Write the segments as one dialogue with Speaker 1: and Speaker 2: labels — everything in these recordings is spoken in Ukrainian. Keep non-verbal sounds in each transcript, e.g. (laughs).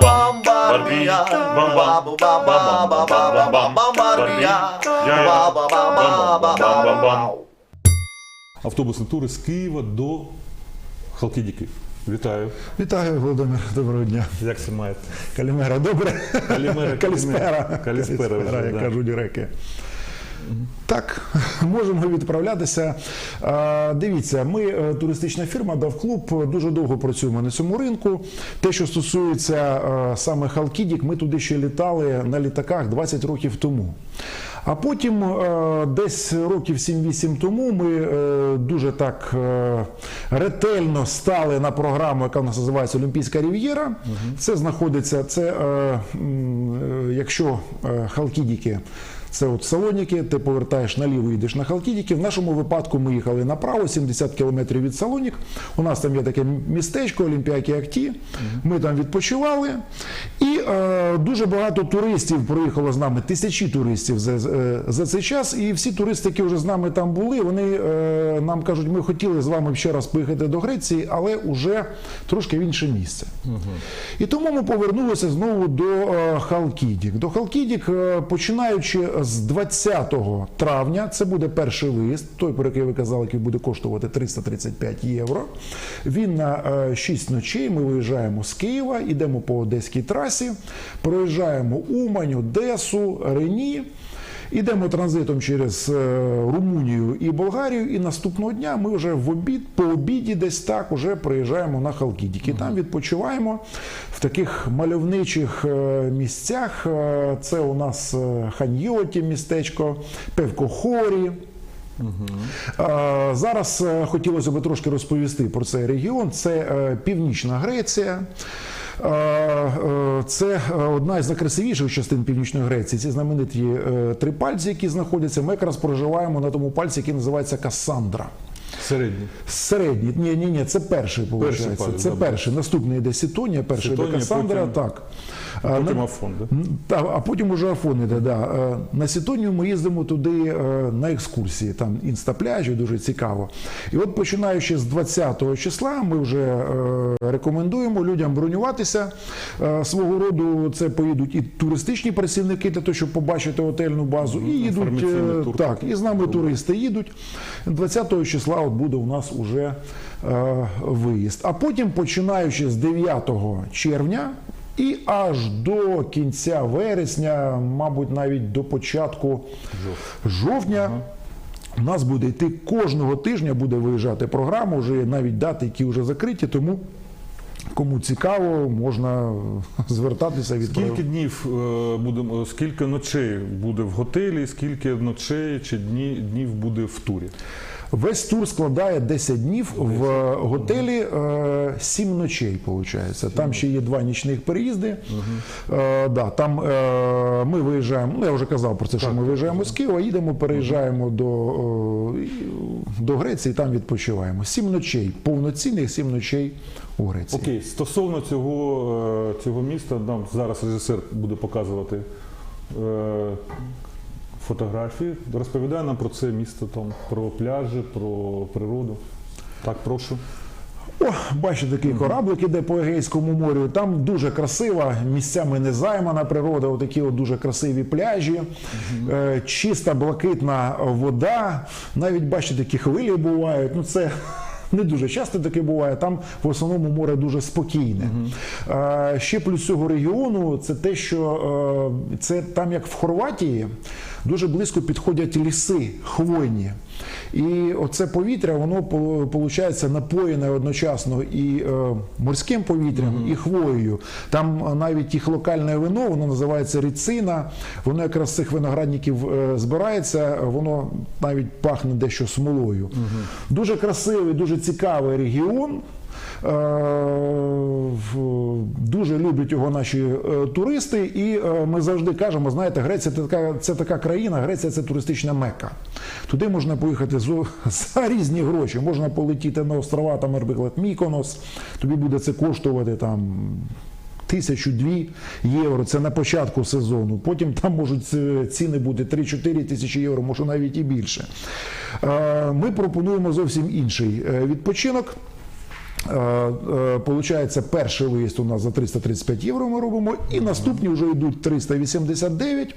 Speaker 1: Baba baba baba baba.
Speaker 2: Автобусні тури з Києва до Халкідіки. Вітаю.
Speaker 3: Вітаю, Володимир. Доброго дня.
Speaker 2: Як це маєте?
Speaker 3: Калімера, добре?
Speaker 2: Калімера,
Speaker 3: Каліспера.
Speaker 2: Каліспера вже,
Speaker 3: як
Speaker 2: да.
Speaker 3: кажуть реки. Так, (laughs) можемо відправлятися. Дивіться, ми е, туристична фірма Давклуб дуже довго працюємо на цьому ринку. Те, що стосується е, саме Халкідік, ми туди ще літали на літаках 20 років тому. А потім, е, десь років 7-8 тому, ми е, дуже так е, ретельно стали на програму, яка у нас називається Олімпійська Рів'єра. Це знаходиться, це е, е, якщо е, Халкідіки. Це от Салоніки, ти повертаєш наліво, йдеш на Халкідіки. В нашому випадку ми їхали направо, 70 кілометрів від Салонік. У нас там є таке містечко Олімпіакі Акті. Ми там відпочивали. І е, дуже багато туристів проїхало з нами, тисячі туристів за, за- за цей час. І всі туристи, які вже з нами там були, вони е, нам кажуть, ми хотіли з вами ще раз поїхати до Греції, але вже трошки в інше місце. І тому ми повернулися знову до е, Халкідік. До Халкідік, е, починаючи з 20 травня, це буде перший виїзд, той, про який ви казали, який буде коштувати 335 євро. Він на 6 ночей. Ми виїжджаємо з Києва, йдемо по Одеській трасі, проїжджаємо Умань, Одесу, Рені. Ідемо транзитом через е, Румунію і Болгарію, і наступного дня ми вже в обід, по обіді десь так уже приїжджаємо на Халкідік. І там відпочиваємо в таких мальовничих е, місцях. Е, Це у нас Ханьйоті містечко, Певкохорі. Е, Зараз хотілося б трошки розповісти про цей регіон. Це Північна Греція. Е, Це е, одна із найкрасивіших частин Північної Греції. Ці знамениті е, три пальці, які знаходяться. Ми якраз проживаємо на тому пальці, який називається Кассандра.
Speaker 2: Середній.
Speaker 3: Середній, ні, ні, ні, це перший,
Speaker 2: Перший
Speaker 3: виходить.
Speaker 2: палець,
Speaker 3: Це
Speaker 2: добре.
Speaker 3: перший. Наступний йде Сітонія, перший йде Кассандра.
Speaker 2: потім-
Speaker 3: Так. А,
Speaker 2: Потім Афон, да?
Speaker 3: А потім уже Афон іде, да. Е, На Сітонію ми їздимо туди е, на екскурсії, там інстапляжі, дуже цікаво. І от починаючи з 20-го числа, ми вже е, рекомендуємо людям бронюватися. Свого роду це поїдуть і туристичні працівники для того, щоб побачити готельну базу, і їдуть е,
Speaker 2: тур.
Speaker 3: так, і з нами туристи їдуть. 20-го числа от буде у нас уже виїзд. А потім, починаючи з 9 червня. І аж до кінця вересня, мабуть, навіть до початку жовтня, у нас буде йти кожного тижня буде виїжджати програма, вже навіть дати, які вже закриті, тому кому цікаво, можна звертатися від
Speaker 2: Скільки днів е, будемо, скільки ночей буде в готелі, скільки ночей чи дні, днів буде в турі?
Speaker 3: Весь тур складає 10 днів в готелі, 7 ночей, виходить. Там ще є два нічних переїзди. Е, да, там е, ми виїжджаємо, ну я вже казав про це, що ми виїжджаємо з Києва, їдемо, переїжджаємо до, е, до Греції, там відпочиваємо. 7 ночей, повноцінних 7 ночей у Греції.
Speaker 2: Окей, стосовно цього, е, цього міста, нам зараз режисер буде показувати е, фотографії. Розповідає нам про це місто, там, про пляжі, про природу. Так, прошу.
Speaker 3: О, бачите, такий кораблик іде по Егейському морю. Там дуже красива, місцями незаймана природа, отакі от дуже красиві пляжі, е, чиста блакитна вода. Навіть бачите, такі хвилі бувають. Ну це. (laughs) Не дуже часто таке буває. Там в основному море дуже спокійне. Е, Ще плюс цього регіону це те, що е, це там, як в Хорватії, дуже близько підходять ліси хвойні. І оце повітря, воно виходить напоєне одночасно і е, морським повітрям, і хвоєю. Там е, навіть їх локальне вино, воно називається ріцина. Воно якраз з цих виноградників е, збирається, воно навіть пахне дещо смолою. Дуже красивий, дуже цікавий регіон. Е, Дуже люблять його наші е, туристи, і е, ми завжди кажемо: знаєте, Греція це така, це така країна, Греція це туристична мека. Туди можна поїхати зо- (laughs) за різні гроші. Можна полетіти на острова, там, наприклад, Міконос. Тобі буде це коштувати там. Тисячу-дві євро це на початку сезону. Потім там можуть ціни бути 3-4 тисячі євро, може навіть і більше. Ми пропонуємо зовсім інший відпочинок. Е, е, Получається, перший виїзд у нас за 335 євро ми робимо, і наступні вже йдуть 389.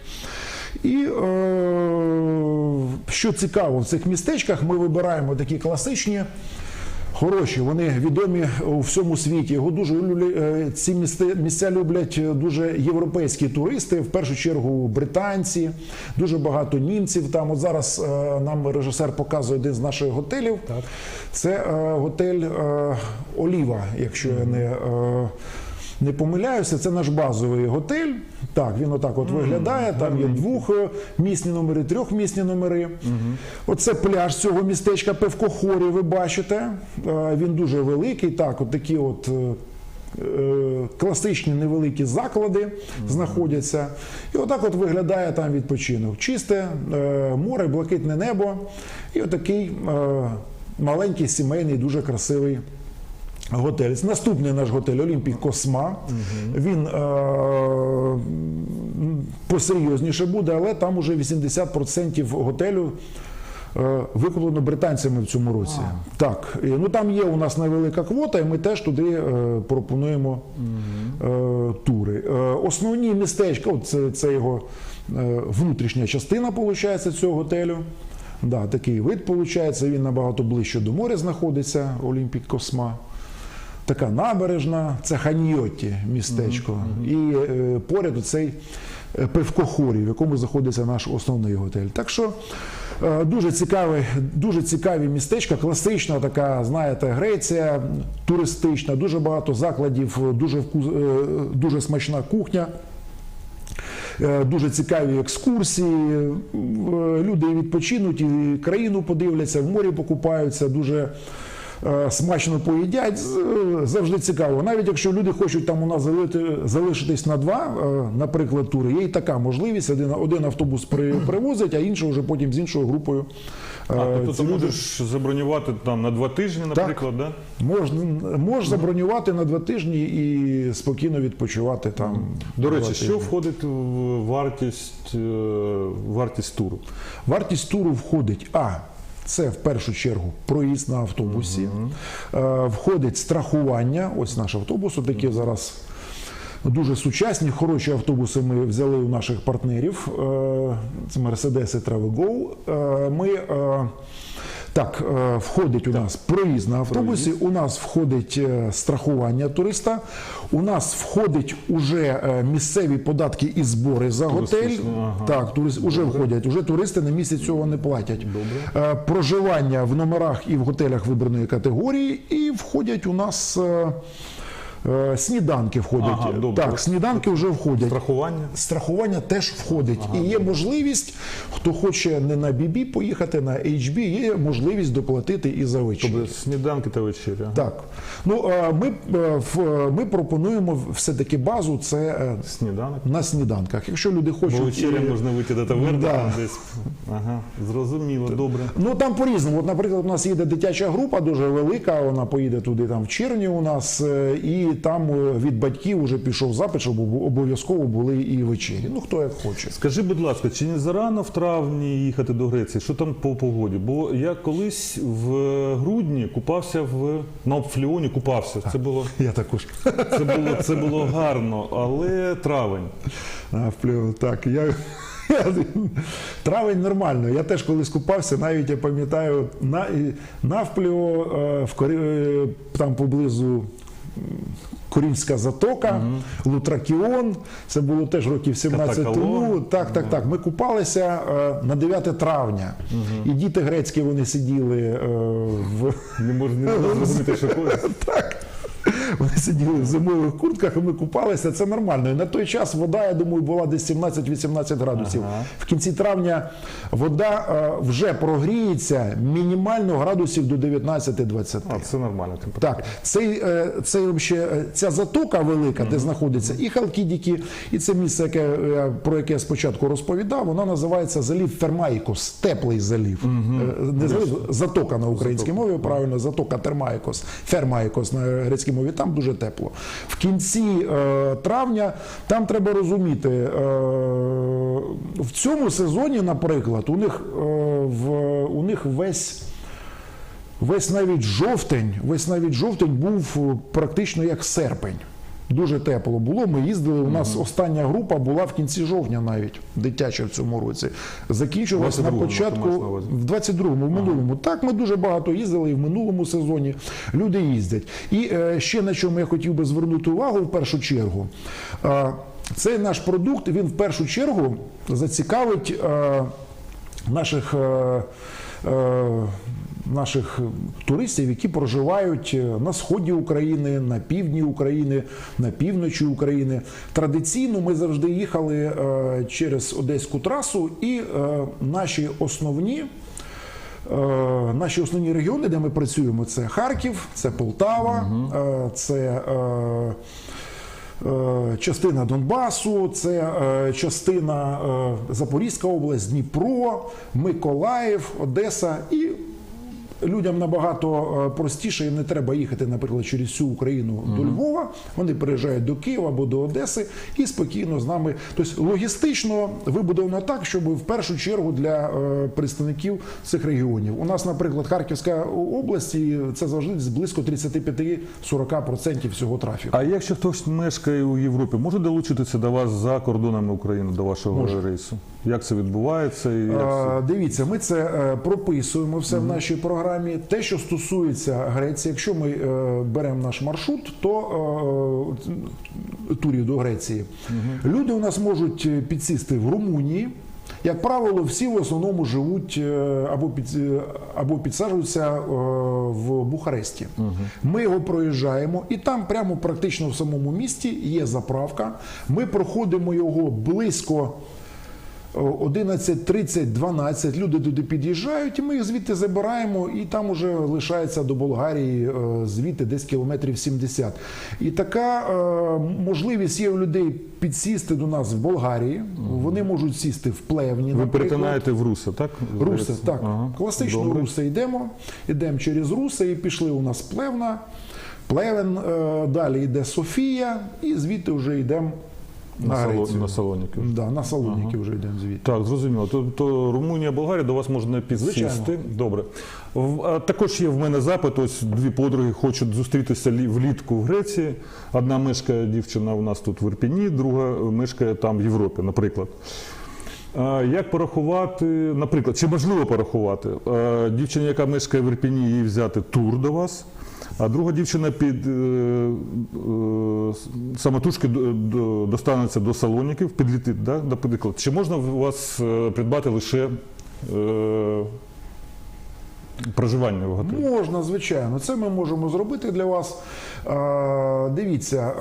Speaker 3: І е, що цікаво, в цих містечках ми вибираємо такі класичні. Хороші, вони відомі у всьому світі. Його дуже е, ці місця, люблять дуже європейські туристи, в першу чергу британці, дуже багато німців. Там от зараз е, нам режисер показує один з наших готелів. Так. Це е, готель е, Оліва, якщо я не. е, не помиляюся, це наш базовий готель. Так, він отак от виглядає. Там є двохмісні номери, трьохмісні номери. Оце пляж цього містечка Певкохорі, ви бачите. Е, Він дуже великий. Так, от такі от. е, е, Класичні невеликі заклади знаходяться, і отак от виглядає там відпочинок. Чисте е, море, блакитне небо, і отакий е, маленький сімейний, дуже красивий Готель. Наступний наш готель Олімпік Косма. Він е, посерйозніше буде, але там уже 80% готелю. е, Викуплено британцями в цьому році. Так, І, ну там є у нас невелика квота, і ми теж туди е, пропонуємо е, тури. Е, основні містечка, от це, це його е, внутрішня частина, виходить, цього готелю. Да, такий вид виходить, він набагато ближче до моря знаходиться, Олімпік Косма. Така набережна, це Ханьйоті містечко. І е, поряд цей Пивкохорі, в якому знаходиться наш основний готель. Так що е, дуже цікаві, дуже цікаві містечка, класична така, знаєте, Греція, туристична, дуже багато закладів, дуже, вкус- е, дуже смачна кухня. Е, Дуже цікаві екскурсії. е, Люди відпочинуть, і країну подивляться, в морі покупаються, дуже е, смачно поїдять. Е, Завжди цікаво. Навіть якщо люди хочуть там у нас залити, залишитись на два, е, наприклад, тури, є і така можливість. Один, один автобус при, привозить, а інший вже потім з іншою групою. е,
Speaker 2: А, тобто ти
Speaker 3: люди-
Speaker 2: можеш забронювати там на два тижні, наприклад, да?
Speaker 3: Можна, можеш забронювати на два тижні і спокійно відпочивати там.
Speaker 2: До речі, що входить в вартість, е, вартість туру?
Speaker 3: Вартість туру входить А. Це в першу чергу проїзд на автобусі. Е, Входить страхування. Ось наш автобус, такі зараз дуже сучасні, хороші автобуси ми взяли у наших партнерів. Е, Це Mercedes і Travelgo. Е, Ми так, е, входить у нас проїзд на автобусі, у нас входить е, страхування туриста, у нас входить уже е, місцеві податки і збори за готель.
Speaker 2: Ага.
Speaker 3: Так, турист уже входять. Уже туристи на місяць цього не платять. Добре. Проживання в номерах і в готелях вибраної категорії, і входять у нас. Е, е, Сніданки входять.
Speaker 2: Ага, добре.
Speaker 3: так, сніданки вже входять.
Speaker 2: Страхування?
Speaker 3: Страхування теж входить. І є можливість, хто хоче не на BB поїхати, на HB, є можливість доплатити і за вечір.
Speaker 2: Тобто сніданки та вечеря.
Speaker 3: Так. Ну, е, ми, е, в- ми пропонуємо все-таки базу це е,
Speaker 2: Сніданок.
Speaker 3: на сніданках. Якщо люди хочуть.
Speaker 2: Бо вечеря
Speaker 3: і-
Speaker 2: можна вийти до таверни
Speaker 3: Да.
Speaker 2: там десь. Ага, зрозуміло, добре.
Speaker 3: Ну там по-різному. От, наприклад, у нас їде дитяча група, дуже велика. Вона поїде туди там в червні у нас, е, і там е, від батьків вже пішов запит, щоб обов'язково були і вечері. Ну хто як хоче.
Speaker 2: Скажи, будь ласка, чи не зарано в травні їхати до Греції? Що там по погоді? Бо я колись в грудні купався в на Обфліоні, купався. Це було (laughs)
Speaker 3: Я також.
Speaker 2: це було це було гарно, але травень.
Speaker 3: А, так, я, травень нормально. Я теж колись купався, навіть я пам'ятаю, на, і- е, в е, там поблизу. М, затока, затока, Лутракіон. Це було теж років 17
Speaker 2: Катакалон.
Speaker 3: тому. Так, так, так. Ми купалися е, на 9 травня. І діти грецькі вони сиділи е, в
Speaker 2: Не можна не (laughs) можна зрозуміти, що
Speaker 3: так. Вони сиділи в зимових куртках, і ми купалися. Це нормально. І на той час вода, я думаю, була десь 17-18 градусів.
Speaker 2: Ага.
Speaker 3: В кінці травня вода е, вже прогріється мінімально градусів до 19-20.
Speaker 2: А, це нормально.
Speaker 3: Так, цей, е, цей, вообще, е, ця затока велика, де знаходиться і Халкідіки, і це місце, яке, е, про яке я спочатку розповідав, воно називається залів Фермайкос, теплий залів. Е, Не залив, затока на українській мові, правильно, затока Термайкос, Фермайкос на грецькій мові, там дуже тепло. В кінці е, травня там треба розуміти, е, в цьому сезоні, наприклад, у них, е, в, у них весь весь навіть жовтень, весь навіть жовтень був практично як серпень. Дуже тепло було. Ми їздили. У нас остання група була в кінці жовтня, навіть дитяча в цьому році. Закінчилась на початку в 22-му, в минулому. Так, ми дуже багато їздили і в минулому сезоні. Люди їздять. І е, ще на чому я хотів би звернути увагу в першу чергу. Е, цей наш продукт він в першу чергу зацікавить е, наших. Е, е, Наших туристів, які проживають е, на сході України, на півдні України, на півночі України. Традиційно ми завжди їхали е, через Одеську трасу, і е, наші основні Е, Наші основні регіони, де ми працюємо, це Харків, це Полтава, е, це е, е, частина Донбасу, це е, частина е, Запорізька область, Дніпро, Миколаїв, Одеса і. Людям набагато е, простіше, їм не треба їхати, наприклад, через всю Україну до Львова. Вони приїжджають до Києва або до Одеси і спокійно з нами. Тобто логістично вибудовано так, щоб в першу чергу для е, представників цих регіонів. У нас, наприклад, Харківська область, і це завжди близько 35-40% всього трафіку.
Speaker 2: А якщо хтось мешкає у Європі, може долучитися до вас за кордонами України, до вашого рейсу? Як це відбувається? І як це?
Speaker 3: Дивіться, ми це е, прописуємо все в нашій програмі. Те, що стосується Греції, якщо ми е, беремо наш маршрут, то е, турів до Греції, люди у нас можуть підсісти в Румунії. Як правило, всі в основному живуть або під або підсаджуються в Бухаресті. Ми його проїжджаємо, і там, прямо практично в самому місті, є заправка. Ми проходимо його близько. 11.30, 12 люди туди під'їжджають, і ми їх звідти забираємо, і там уже лишається до Болгарії е, звідти десь кілометрів 70. І така е, можливість є у людей підсісти до нас в Болгарії. Вони можуть сісти в плевні.
Speaker 2: Ви перетинаєте в Руси, так?
Speaker 3: Руси, так.
Speaker 2: Ага.
Speaker 3: Класично
Speaker 2: Добре.
Speaker 3: Руси йдемо, йдемо через Руси і пішли у нас плевна. Плевен, е, далі йде Софія, і звідти вже йдемо на,
Speaker 2: На, Сало-
Speaker 3: Грецію.
Speaker 2: на Салоніків.
Speaker 3: Да, на Салоніки вже йдемо звідти.
Speaker 2: Так, зрозуміло. Тобто Румунія, Болгарія до вас можна підсісти.
Speaker 3: Звичайно.
Speaker 2: Добре. В- а Також є в мене запит. Ось дві подруги хочуть зустрітися влітку в Греції. Одна мешкає дівчина у нас тут в Ірпіні, друга мешкає там в Європі, наприклад. А Як порахувати, наприклад, чи можливо порахувати? А, Дівчина, яка мешкає в Ірпіні, їй взяти тур до вас, а друга дівчина під е, е, самотужки до- до- достанеться до Салоніків, підлітить, да, наприклад. Чи можна у вас е, придбати лише проживання в готелі?
Speaker 3: Можна, звичайно, це ми можемо зробити для вас. Дивіться.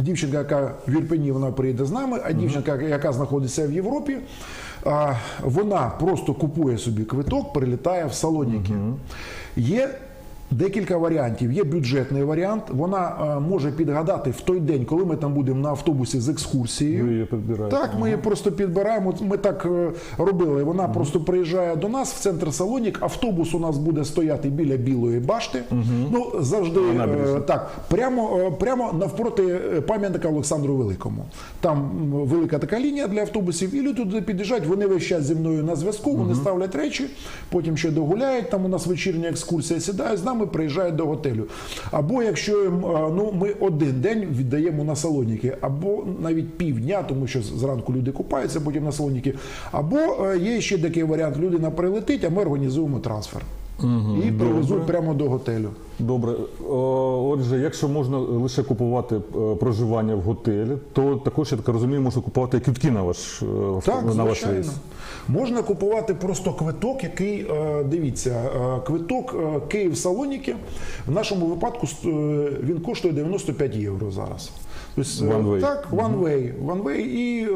Speaker 3: Дівчинка, яка в Ірпені, вона приїде з нами, а дівчинка, яка знаходиться в Європі, вона просто купує собі квиток, прилітає в Салоніки. Є декілька варіантів. Є бюджетний варіант. Вона е, може підгадати в той день, коли ми там будемо на автобусі з екскурсією.
Speaker 2: Ви її підбираєте?
Speaker 3: Так, ми її просто підбираємо. Ми так е, робили. Вона просто приїжджає до нас в центр Салонік. Автобус у нас буде стояти біля білої башти. Ну завжди е, так, прямо, е, прямо навпроти пам'ятника Олександру Великому. Там велика така лінія для автобусів, і люди туди під'їжджають. Вони весь час зі мною на зв'язку. Вони ставлять речі, потім ще догуляють. Там у нас вечірня екскурсія сідають з нами, приїжджають до готелю. Або якщо е, ну ми один день віддаємо на салоніки, або навіть півдня, тому що зранку люди купаються, потім на салоніки. Або е, є ще такий варіант: людина прилетить, а ми організуємо трансфер. І привезуть прямо до готелю.
Speaker 2: Добре. Отже, якщо можна лише купувати е, проживання в готелі, то також, я так розумію, можна купувати квитки на ваш, е,
Speaker 3: Так,
Speaker 2: на ваш
Speaker 3: звичайно.
Speaker 2: рейс.
Speaker 3: Можна купувати просто квиток, який е, дивіться, квиток е, Київ Салоніки. В нашому випадку він коштує 95 євро зараз. Тобто, е,
Speaker 2: One way.
Speaker 3: Так, one way. One way і е,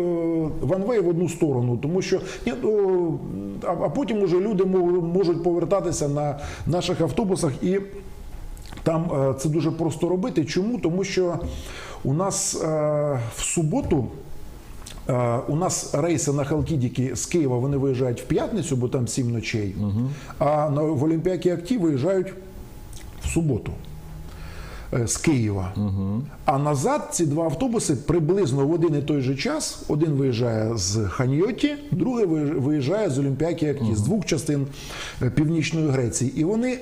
Speaker 3: one way в одну сторону, тому що ні, ну, а, а потім уже люди можуть повертатися на наших автобусах і. Там е, це дуже просто робити. Чому? Тому що у нас в суботу. У нас рейси на Халкідіки з Києва вони виїжджають в п'ятницю, бо там сім ночей. А на в Олімпіакі Акті виїжджають в суботу. Е, з Києва. А назад ці два автобуси приблизно в один і той же час. Один виїжджає з Ханьйоті, другий виїжджає з Олімпіаки угу. з двох частин е, Північної Греції. І вони е,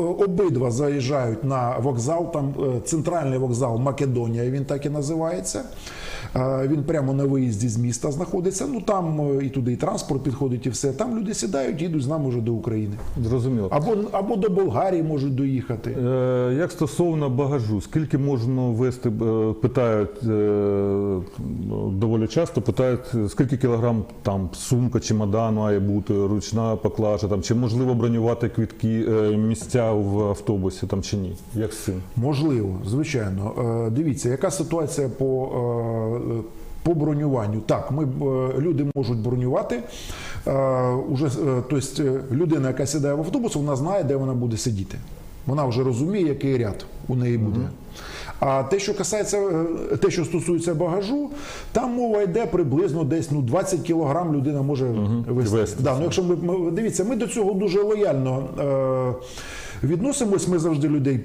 Speaker 3: обидва заїжджають на вокзал, там центральний вокзал Македонія, він так і називається. Е, Він прямо на виїзді з міста знаходиться. Ну там е, і туди і транспорт підходить, і все. Там люди сідають, їдуть з нами вже до України.
Speaker 2: Зрозуміло.
Speaker 3: Або, або до Болгарії можуть доїхати.
Speaker 2: Е, Як стосовно багажу, скільки можна вести, е, питають е, доволі часто, питають, скільки кілограм там сумка, чемодан має бути, ручна поклажа, там, чи можливо бронювати квітки, е, місця в автобусі там, чи ні? Як з цим?
Speaker 3: Можливо, звичайно. Е, Дивіться, яка ситуація по, е, по бронюванню? Так, ми е, люди можуть бронювати. Е, Уже, е, тобто е, людина, яка сідає в автобус, вона знає, де вона буде сидіти. Вона вже розуміє, який ряд у неї буде. А те, що касається, е, те, що стосується багажу, там мова йде приблизно десь ну 20 кілограм людина може вести.
Speaker 2: Вести.
Speaker 3: Да, ну якщо ми, ми дивіться, ми до цього дуже лояльно е, відносимось. Ми завжди людей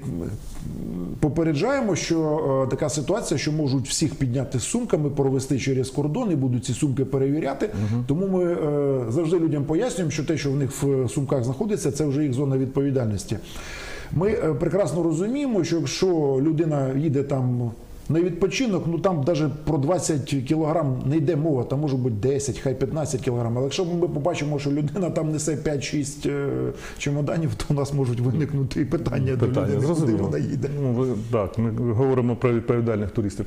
Speaker 3: попереджаємо, що е, така ситуація, що можуть всіх підняти з сумками, провести через кордон і будуть ці сумки перевіряти. Тому ми е, завжди людям пояснюємо, що те, що в них в сумках знаходиться, це вже їх зона відповідальності. Ми е, прекрасно розуміємо, що якщо людина їде там. На відпочинок, ну там навіть про 20 кілограм не йде мова, там може бути 10, хай 15 кілограм. Але якщо ми побачимо, що людина там несе 5-6 е, чемоданів, то у нас можуть виникнути і питання, до людини, куди вона їде.
Speaker 2: Ну, ви, так, ми говоримо про відповідальних туристів.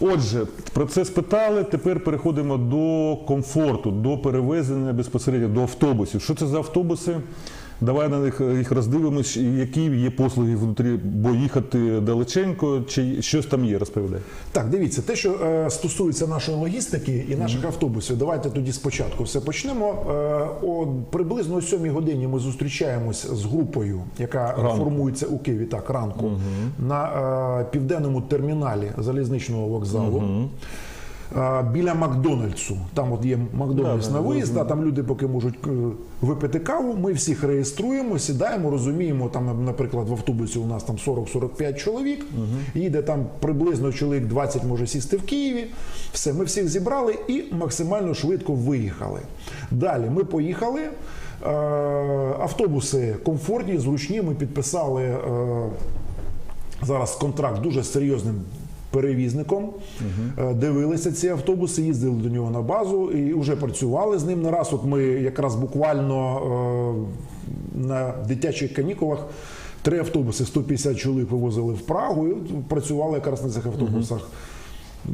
Speaker 2: Отже, про це спитали. Тепер переходимо до комфорту, до перевезення безпосередньо до автобусів. Що це за автобуси? Давай на них їх роздивимось, які є послуги внутрі, бо їхати далеченько, чи щось там є, розповідай.
Speaker 3: Так, дивіться, те, що е, стосується нашої логістики і наших автобусів, давайте тоді спочатку все почнемо. Е, о, приблизно о 7 годині ми зустрічаємось з групою, яка
Speaker 2: Ранку.
Speaker 3: формується у Києві, так, ранку, на е, південному терміналі залізничного вокзалу. е, Біля Макдональдсу, там от є Макдональдс
Speaker 2: Да,
Speaker 3: на виїзд, да, там люди поки можуть е, випити каву. Ми всіх реєструємо, сідаємо, розуміємо. Там, наприклад, в автобусі у нас там 40-45 чоловік. Їде там приблизно чоловік 20 може сісти в Києві. Все, ми всіх зібрали і максимально швидко виїхали. Далі ми поїхали. Е, Автобуси комфортні, зручні. Ми підписали е, зараз контракт дуже серйозним перевізником. Е, Дивилися ці автобуси, їздили до нього на базу і вже працювали з ним не раз. От ми якраз буквально е, на дитячих канікулах. Три автобуси, 150 чоловік вивозили в Прагу і працювали якраз на цих автобусах.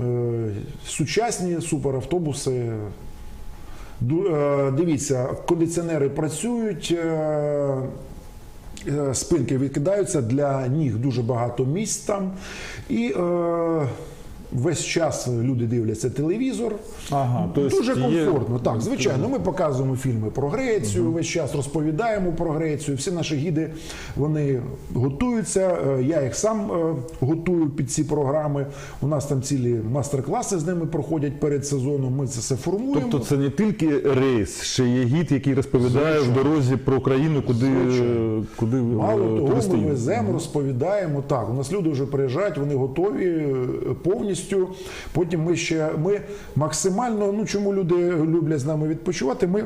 Speaker 3: Е, Сучасні суперавтобуси. Дивіться, кондиціонери працюють. Е, спинки відкидаються для ніг дуже багато місць там. І е, весь час люди дивляться телевізор.
Speaker 2: Ага, то
Speaker 3: дуже
Speaker 2: є-
Speaker 3: комфортно. Так, звичайно, ми показуємо фільми про Грецію, весь час розповідаємо про Грецію. Всі наші гіди вони готуються. Е, Я їх сам е, готую під ці програми. У нас там цілі мастер-класи з ними проходять перед сезоном. Ми це все формуємо.
Speaker 2: Тобто це не тільки рейс, ще є гід, який розповідає в дорозі про країну, куди,
Speaker 3: Звичайно.
Speaker 2: куди е,
Speaker 3: Мало того, ми веземо, розповідаємо. Так, у нас люди вже приїжджають, вони готові е, повністю. Потім ми ще ми максимально, ну чому люди люблять з нами відпочивати, ми.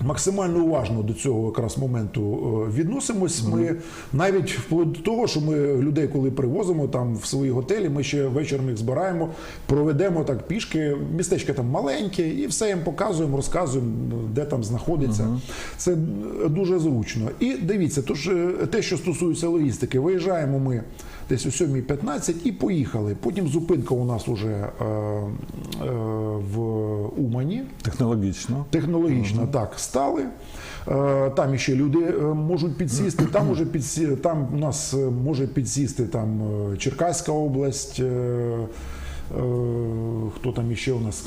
Speaker 3: Максимально уважно до цього якраз моменту е, відносимось. Ми навіть вплоть до того, що ми людей, коли привозимо там в свої готелі, ми ще вечором їх збираємо, проведемо так пішки. Містечко там маленьке, і все їм показуємо, розказуємо, де там знаходиться. Це дуже зручно. І дивіться, тож е, те, що стосується логістики, виїжджаємо ми десь о 7.15 і поїхали. Потім зупинка у нас уже е, е, в Умані.
Speaker 2: Технологічно.
Speaker 3: Технологічно так стали. Е, Там іще люди е, можуть підсісти. Там (clears throat) може підсі... там у нас е, може підсісти там е, Черкаська область. е, Хто там іще у нас?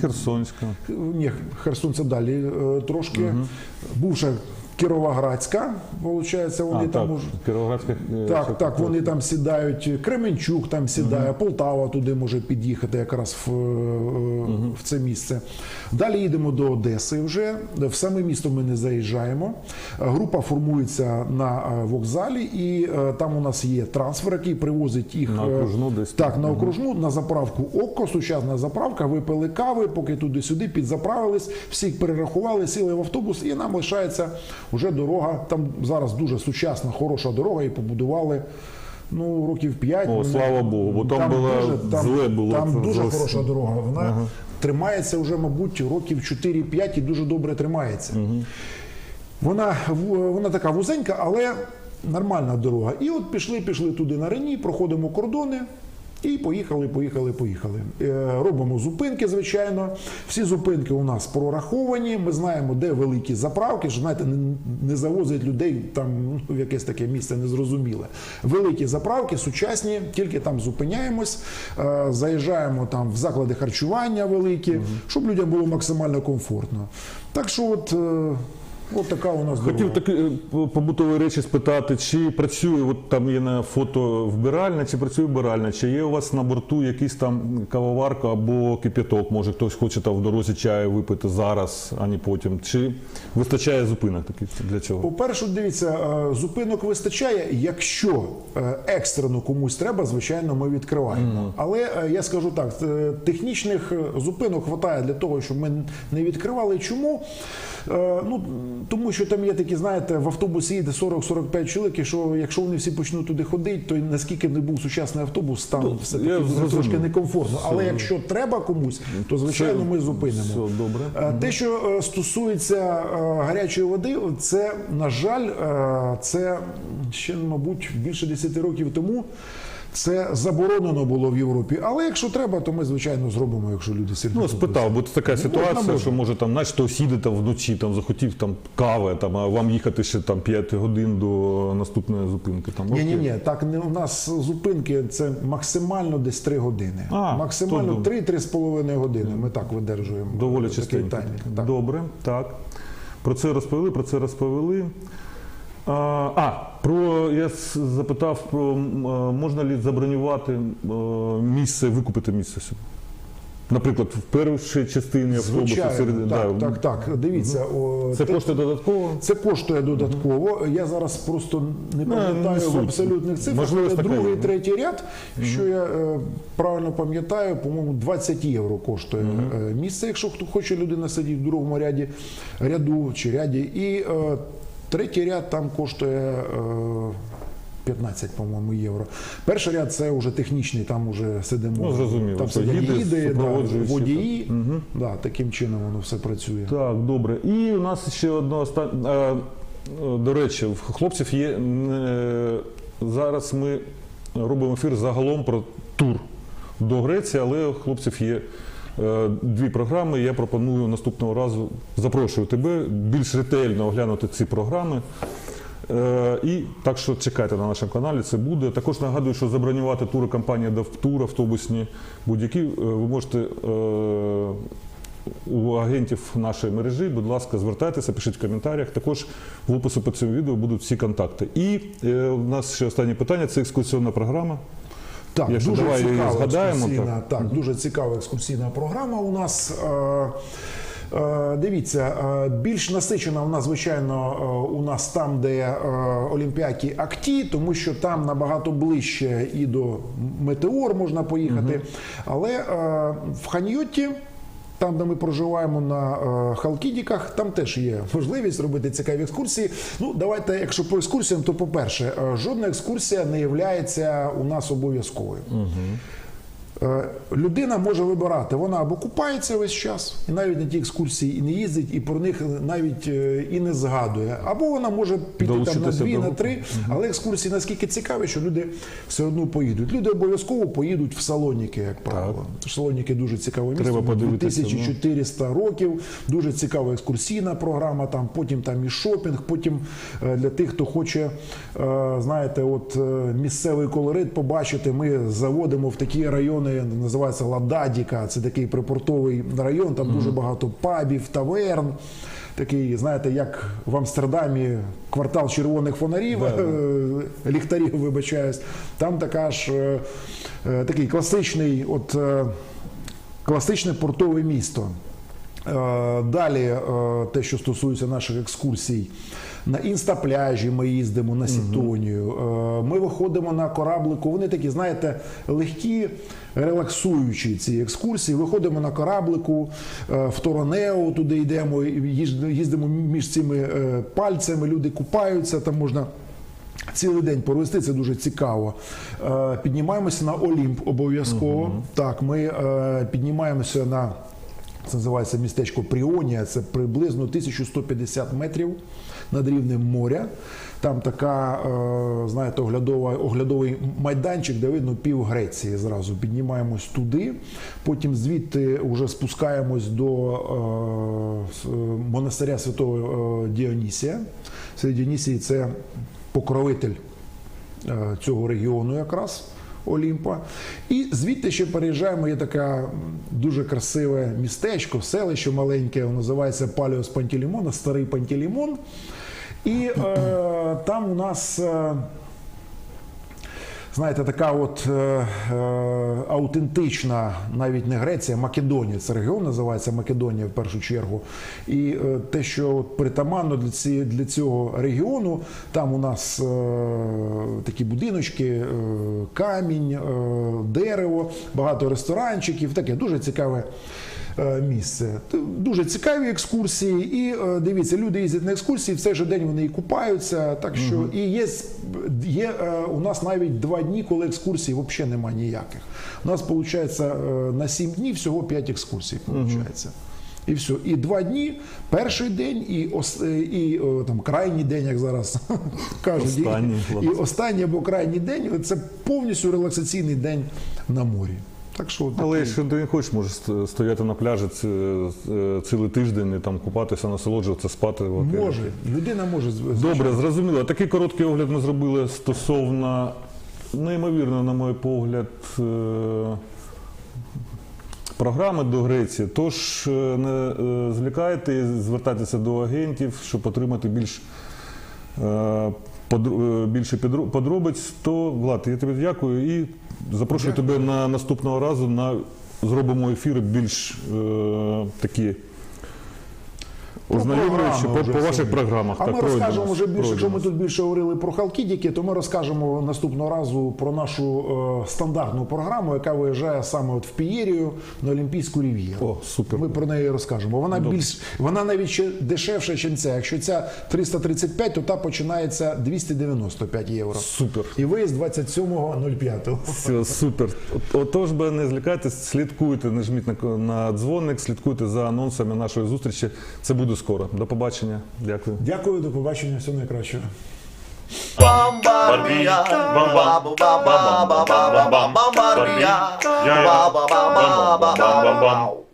Speaker 2: Херсонська.
Speaker 3: Ні, Херсон це далі трошки. Бувша Кіровоградська, виходить, вони
Speaker 2: А,
Speaker 3: там
Speaker 2: так,
Speaker 3: уже.
Speaker 2: Кіровоградська. е,
Speaker 3: Так, так, вони там сідають. Кременчук там сідає, Полтава туди може під'їхати якраз в, е, в це місце. Далі їдемо до Одеси вже. В саме місто ми не заїжджаємо. Група формується на вокзалі, і там у нас є трансфер, який привозить їх
Speaker 2: На окружну десь.
Speaker 3: Так, на окружну, на заправку ОККО, сучасна заправка, випили кави, поки туди-сюди підзаправились, всіх перерахували, сіли в автобус, і нам лишається вже дорога. Там зараз дуже сучасна, хороша дорога, і побудували. Ну, років 5.
Speaker 2: О, слава Богу, бо там було зле було
Speaker 3: Там
Speaker 2: це
Speaker 3: дуже
Speaker 2: зовсім.
Speaker 3: хороша дорога. Вона тримається вже, мабуть, років 4-5 і дуже добре тримається. Вона, вона така вузенька, але нормальна дорога. І от пішли, пішли туди на Рені, проходимо кордони. І поїхали, поїхали, поїхали. Е, робимо зупинки, звичайно. Всі зупинки у нас прораховані. Ми знаємо, де великі заправки, що знаєте, не, завозять людей там ну, в якесь таке місце незрозуміле. Великі заправки, сучасні, тільки там зупиняємось, е, заїжджаємо там в заклади харчування великі, щоб людям було максимально комфортно. Так що, от. От така у нас
Speaker 2: Хотів такі е, побутові речі спитати, чи працює, от там є на фото вбиральня, чи працює вбиральня, чи є у вас на борту якийсь там кавоварка або кип'яток, може хтось хоче там в дорозі чаю випити зараз, а не потім. Чи вистачає зупинок таких для цього?
Speaker 3: По-перше, дивіться, е, зупинок вистачає. Якщо е, екстрено комусь треба, звичайно, ми відкриваємо. Але е, я скажу так: технічних зупинок вистачає для того, щоб ми не відкривали. Чому? Е, Ну тому що там є такі, знаєте, в автобусі їде 40-45 чоловік, і що якщо вони всі почнуть туди ходити, то наскільки б не був сучасний автобус, там
Speaker 2: Ну,
Speaker 3: все таки трошки некомфортно. Але якщо треба комусь, то звичайно ми зупинимо.
Speaker 2: Все добре.
Speaker 3: Е, Те, що е, стосується гарячої води, це, на жаль, це ще, мабуть, більше 10 років тому. Це заборонено було в Європі. Але якщо треба, то ми, звичайно, зробимо, якщо люди сильно.
Speaker 2: Ну, спитав, бо це така ситуація,
Speaker 3: можна.
Speaker 2: що може там, знаєш, хтось їде там вночі, там захотів там кави, там, а вам їхати ще там 5 годин до наступної зупинки. Там,
Speaker 3: Ні, ні, ні, так не у нас зупинки це максимально десь 3 години.
Speaker 2: А,
Speaker 3: максимально
Speaker 2: то
Speaker 3: 3-3,5 години. Ми так видержуємо.
Speaker 2: Доволі частенько.
Speaker 3: таймінг. Так.
Speaker 2: Добре, так. Про це розповіли, про це розповіли. А, а про я запитав про можна ли забронювати місце, викупити місце собі. Наприклад, в першій частині автобусу
Speaker 3: Звичайно,
Speaker 2: серед-
Speaker 3: так, так, так. Дивіться, о,
Speaker 2: Це
Speaker 3: те-
Speaker 2: коштує додатково.
Speaker 3: Це коштує додатково. Я зараз просто не пам'ятаю в абсолютних цифрах.
Speaker 2: Можливо, така
Speaker 3: другий,
Speaker 2: є.
Speaker 3: третій ряд, що я е, правильно пам'ятаю, по-моєму, 20 євро коштує е, місце, якщо хто хоче людина сидіти в другому ряді, ряду чи ряді. І е, третій ряд там коштує. Е, 15, по-моєму, євро. Перший ряд це вже технічний, там вже сидимо.
Speaker 2: Ну, зрозуміло,
Speaker 3: Там сидять
Speaker 2: гіди,
Speaker 3: гіди, да, водії. Да, таким чином воно все працює.
Speaker 2: Так, добре. І у нас ще одна остання. До речі, в хлопців є е, зараз ми робимо ефір загалом про тур до Греції, але у хлопців є е, дві програми. Я пропоную наступного разу запрошую тебе більш ретельно оглянути ці програми. Е, І так що чекайте на нашому каналі, це буде. Також нагадую, що забронювати тури компанія Давтур автобусні будь-які е, ви можете е, у агентів нашої мережі. Будь ласка, звертайтеся, пишіть в коментарях. Також в опису під цим відео будуть всі контакти. І е, у нас ще останнє питання це екскурсійна програма.
Speaker 3: Так,
Speaker 2: Якщо
Speaker 3: дуже
Speaker 2: давай
Speaker 3: цікава
Speaker 2: згадаємо,
Speaker 3: екскурсійна, так. дуже цікава екскурсійна програма у нас. Е, е, Дивіться, е, більш насичена вона, звичайно, е, у нас там, де Олімпіакі Акті, тому що там набагато ближче і до Метеор можна поїхати. Але е, в Ханьйоті там, де ми проживаємо на е, Халкідіках, там теж є можливість робити цікаві екскурсії. Ну, давайте, якщо по екскурсіям, то по-перше, е, жодна екскурсія не є у нас обов'язковою. Е, Людина може вибирати, вона або купається весь час, і навіть на ті екскурсії і не їздить, і про них навіть е, і не згадує. Або вона може піти там на дві, на три, але екскурсії наскільки цікаві, що люди все одно поїдуть. Люди обов'язково поїдуть в Салоніки, як правило. Салоніки дуже цікаве місце.
Speaker 2: Треба подивитися,
Speaker 3: 2400 років, дуже цікава екскурсійна програма. Там потім там і шопінг, потім е, для тих, хто хоче, е, знаєте, от е, місцевий колорит побачити. Ми заводимо в такі райони, райони, називається Лададіка. Це такий припортовий район, там дуже багато пабів, таверн. Такий, знаєте, як в Амстердамі квартал червоних фонарів,
Speaker 2: Да, да. (laughs)
Speaker 3: ліхтарів, вибачаюсь. Там така ж е, е, такий класичний, от е, класичне портове місто. Далі, те, що стосується наших екскурсій, на інстапляжі ми їздимо на Сітонію. Е, Ми виходимо на кораблику. Вони такі, знаєте, легкі, релаксуючі ці екскурсії. Виходимо на кораблику е, в Торонео, туди йдемо, їздимо між цими е, пальцями, люди купаються, там можна. Цілий день провести, це дуже цікаво. Піднімаємося на Олімп обов'язково. Так, ми піднімаємося на це називається містечко Пріонія, це приблизно 1150 метрів над рівнем моря. Там така, е, знаєте, оглядова, оглядовий майданчик, де видно пів Греції зразу. Піднімаємось туди, потім звідти вже спускаємось до е, е, монастиря святого Діонісія. Святий Діонісій це покровитель цього регіону якраз. Олімпа. І звідти ще переїжджаємо. Є таке дуже красиве містечко, селище маленьке, називається Паліос Пантелеймона, старий Пантелеймон. І е, там у нас. Е, Знаєте, така от е, е, аутентична, навіть не Греція, Македонія. Це регіон називається Македонія в першу чергу. І е, те, що от притаманно для, ці, для цього регіону, там у нас е, такі будиночки, е, камінь, е, дерево, багато ресторанчиків. Таке дуже цікаве місце. Дуже цікаві екскурсії. І е, дивіться, люди їздять на екскурсії, в цей же день вони і купаються. Так що і є, є е, у нас навіть два дні, коли екскурсій взагалі немає ніяких. У нас виходить на сім днів всього п'ять екскурсій. Виходить. І все. І два дні, перший день, і, ос, е, і там, крайній день, як зараз (laughs) кажуть. І-
Speaker 2: Останній,
Speaker 3: і, останній або крайній день це повністю релаксаційний день на морі. Так що
Speaker 2: Але якщо ти не хочеш, можеш стояти на пляжі е, цілий тиждень і там купатися, насолоджуватися, спати.
Speaker 3: може, людина може з-
Speaker 2: Добре, зрозуміло. Такий короткий огляд ми зробили стосовно неймовірно, на мій погляд, е, програми до Греції. Тож е, не е, звлікайте і звертайтеся до агентів, щоб отримати більш. Більше подробиць, то Влад, я тобі дякую і запрошую тебе на наступного разу на зробимо ефіри більш е, такі ознайомлюючі
Speaker 3: програми
Speaker 2: по, по ваших програмах.
Speaker 3: А
Speaker 2: так,
Speaker 3: ми
Speaker 2: пройдемо,
Speaker 3: розкажемо вже більше, якщо ми тут більше говорили про Халкідіки, то ми розкажемо наступного разу про нашу е, стандартну програму, яка виїжджає саме от в Пієрію на Олімпійську рів'єру.
Speaker 2: О, супер.
Speaker 3: Ми про неї розкажемо. Вона
Speaker 2: Добре.
Speaker 3: більш вона навіть ще дешевша, ніж ця. Якщо ця 335, то та починається 295 євро.
Speaker 2: Супер.
Speaker 3: І виїзд 27.05.
Speaker 2: Все, супер. Отож би не злякайтесь, слідкуйте, нажміть на, на дзвоник, слідкуйте за анонсами нашої зустрічі. Це буде скоро. До побачення. Дякую.
Speaker 3: Дякую, до побачення. Всього найкращого.
Speaker 1: Бомбардія, бомба, бомба, бомба, бомба, бомба, бомбардія, бомба, бомба, бомба, бомба, бомба.